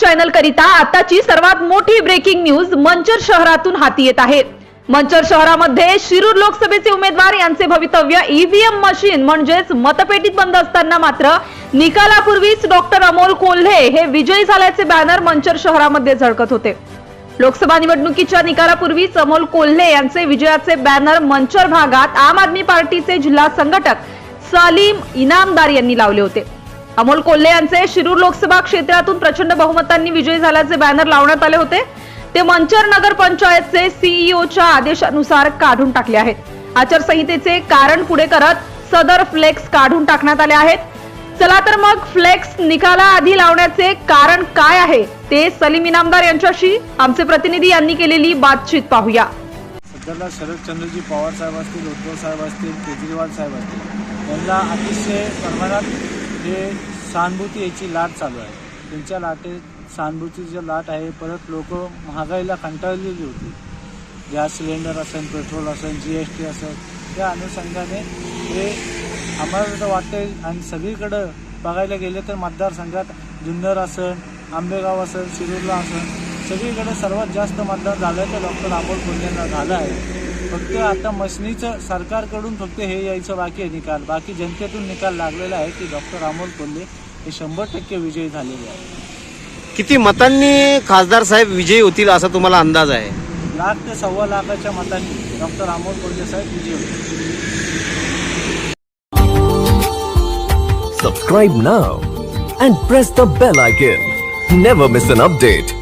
Channel करिता आताची सर्वात मोठी ब्रेकिंग न्यूज मंचर शहरातून हाती येत आहे. मंचर शहरामध्ये शिरूर लोकसभेचे उमेदवार यांचे भवितव्य ईव्हीएम मशीन म्हणजेच मतपेटीत बंद असताना मात्र निकालापूर्वीच डॉक्टर अमोल कोल्हे हे विजयी झाल्याचे बॅनर मंचर शहरामध्ये झळकत होते. लोकसभा निवडणुकीच्या निकालापूर्वीच अमोल कोल्हे यांचे विजयाचे बॅनर मंचर भागात आम आदमी पार्टीचे जिल्हा संघटक सलीम इनामदार यांनी लावले होते. अमोल कोल्हे यांचे शिरूर लोकसभा क्षेत्रातून प्रचंड बहुमतांनी विजयी झाल्याचे बॅनर लावण्यात आले होते. ते मंचर नगर पंचायतचे सीईओच्या आदेशानुसार काढून टाकले आहेत. आचारसंहितेचे कारण पुढे करत सदर फ्लेक्स काढून टाकण्यात आले आहेत. चला तर मग फ्लेक्स निकाला आधी लावण्याचे कारण काय आहे ते सलीम इनामदार यांच्याशी आमचे प्रतिनिधी यांनी केलेली बातचीत पाहूया. सध्याला शरदचंद्रजी पवार साहेब असतील उद्धव साहेब असतील केजरीवाल साहेब असतील यांना अतिशय प्रमाणात हे सहानुभूती याची लाट चालू आहे. त्यांच्या लाटे सहानुभूतीची लाट आहे परत लोक महागाईला कंटाळलेली होती. गॅस सिलेंडर असेल पेट्रोल असेल जी एस टी असेल त्या अनुषंगाने हे आम्हाला तर वाटते आणि सगळीकडं बघायला गेलं तर मतदारसंघात जुन्नर असेल आंबेगाव असेल शिरूरला असेल सगळीकडे सर्वात जास्त मतदान झालं तर डॉक्टर अमोल कोल्हेंना झालं आहे. फक्त आता मशनीचं सरकारकडून फक्त हे यायचं बाकी आहे निकाल. बाकी जनतेतून निकाल लागलेला आहे की डॉक्टर अमोल कोल्हे हे शंभर टक्के विजयी झालेले आहे किती मतांनी खासदार साहेब विजयी होतील असा तुम्हाला अंदाज आहे? लाख ते सव्वा लाखाच्या मतांनी डॉक्टर अमोल कोल्हे साहेब विजयी होते Subscribe now and press the bell icon. Never miss an update.